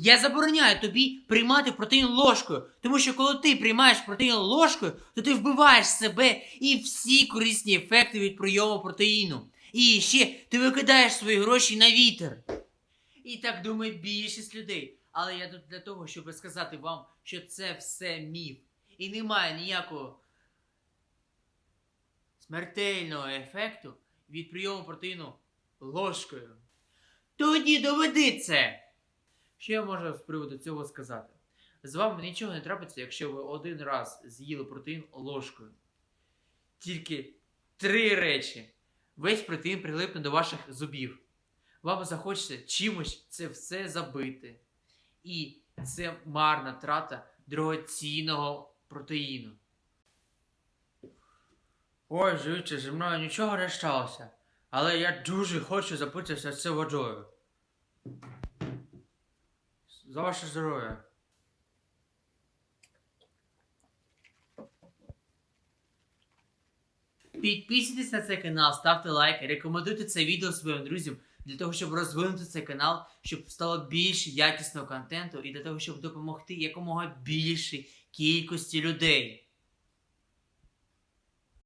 Я забороняю тобі приймати протеїн ложкою, тому що коли ти приймаєш протеїн ложкою, то ти вбиваєш себе і всі корисні ефекти від прийому протеїну. І ще ти викидаєш свої гроші на вітер. І так думає більшість людей. Але я тут для того, щоб сказати вам, що це все міф. І немає ніякого смертельного ефекту від прийому протеїну ложкою. Тоді доведи це. Що я можу з приводу цього сказати? З вами нічого не трапиться, якщо ви один раз з'їли протеїн ложкою. Тільки три речі. Весь протеїн прилипне до ваших зубів. Вам захочеться чимось це все забити. І це марна трата дорогоцінного протеїну. Ой, жуче, зі мною нічого не сталося. Але я дуже хочу запитися це водою. За ваше здоров'я. Підписуйтесь на цей канал, ставте лайки, рекомендуйте це відео своїм друзям для того, щоб розвинути цей канал, щоб стало більше якісного контенту і для того, щоб допомогти якомога більшій кількості людей.